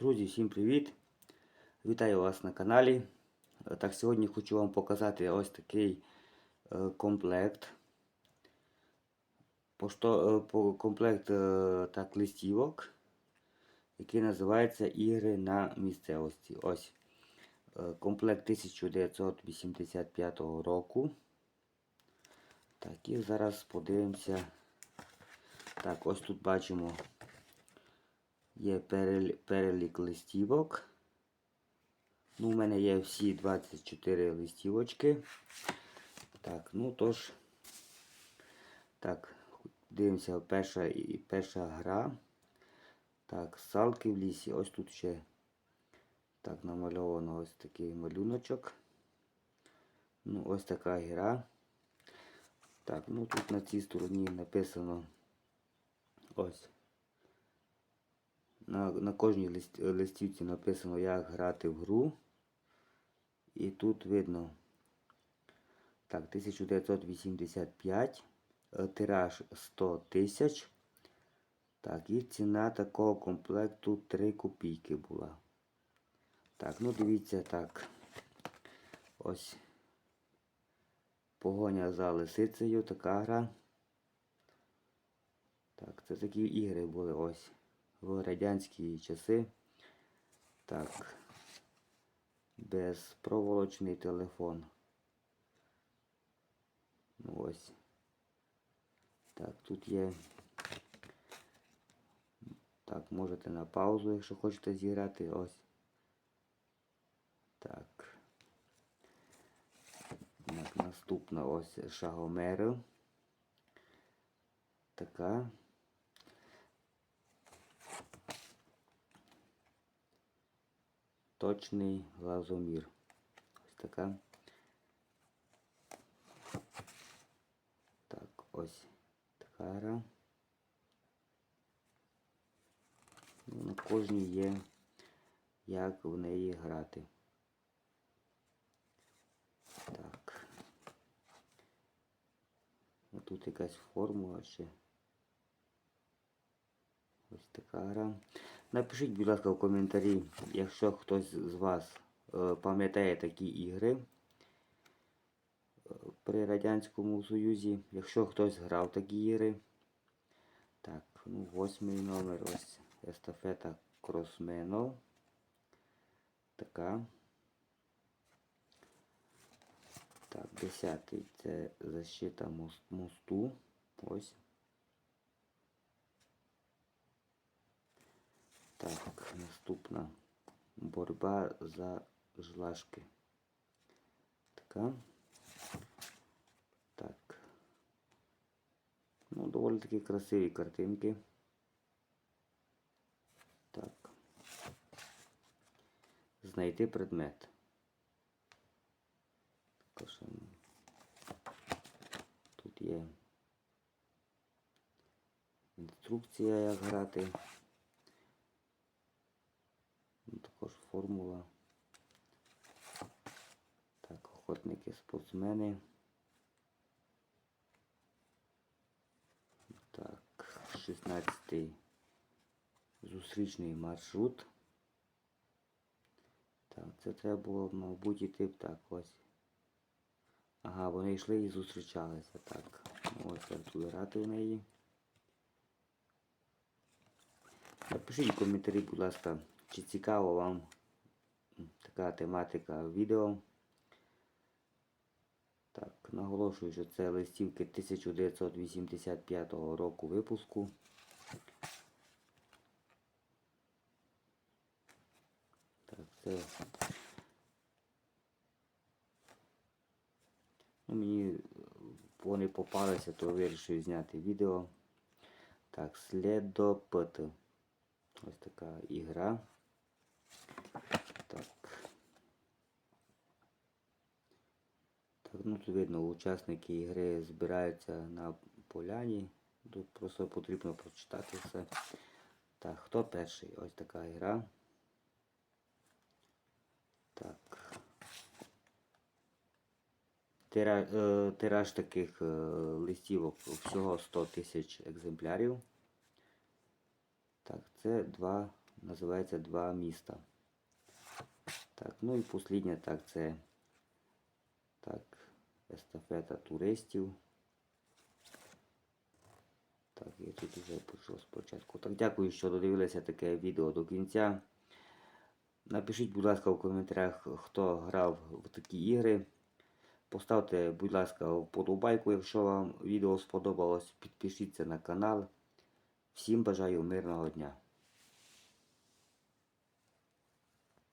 Друзі, всім привіт! Вітаю вас на каналі. Так, сьогодні хочу вам показати ось такий е, комплект. Е, комплект е, так, листівок, який називається Ігри на місцевості. Ось комплект 1985 року. Так, і зараз подивимося. Так, ось тут бачимо є перелік, листівок. Ну, у мене є всі 24 листівочки. Так, ну тож, так, дивимося, перша, і- перша гра. Так, салки в лісі. Ось тут ще так намальовано ось такий малюночок. Ну, ось така гра. Так, ну тут на цій стороні написано ось. На, на кожній лист, листівці написано, як грати в гру. І тут видно. Так, 1985. е, Тираж 100 тисяч. Так, і ціна такого комплекту 3 копійки була. Так, ну дивіться так. Ось. Погоня за лисицею, така гра. Так, це такі ігри були ось в радянські часи. Так. Безпроволочний телефон. Ну ось. Так, тут є. Так, можете на паузу, якщо хочете зіграти. Ось. Так. Так, наступна ось шагомер. Така. Точний глазомір. Ось така. Так, ось така гра. Ну, на кожній є, як в неї грати. Так. Тут якась формула ще. Ось така гра. Напишіть, будь ласка, в коментарі, якщо хтось з вас е, пам'ятає такі ігри е, при Радянському Союзі. Якщо хтось грав такі ігри. Так, ну, восьмий номер, ось естафета кросменов. Така. Так, десятий це защита мос- мосту. Ось. Так, наступна боротьба за жлашки. Така. Так. Ну, доволі такі красиві картинки. Так. Знайти предмет. Також тут є інструкція, як грати. Ну, Також формула. Так, охотники, спортсмени. Так, 16 зустрічний маршрут. Так, це треба було, мабуть, іти так ось. Ага, вони йшли і зустрічалися. Так. Ось грати в неї. Напишіть в коментарі, будь ласка, чи цікава вам така тематика відео. Так, наголошую, що це листівки 1985 року випуску. Так, це. Ну, мені е, вони попалися, то вирішив зняти відео. Так, слідопит. Ось така ігра. Так. Так, ну тут видно, учасники ігри збираються на поляні. Тут просто потрібно прочитати все. Так, хто перший? Ось така гра. Так. Тира, е, тираж таких е, листівок всього 100 тисяч екземплярів. Так, це два Називається Два міста. Так, ну і посліднє, так, це так, естафета туристів. Так, я тут вже пройшов спочатку. Так, дякую, що додивилися таке відео до кінця. Напишіть, будь ласка, в коментарях, хто грав в такі ігри. Поставте, будь ласка, вподобайку, якщо вам відео сподобалось. Підпишіться на канал. Всім бажаю мирного дня.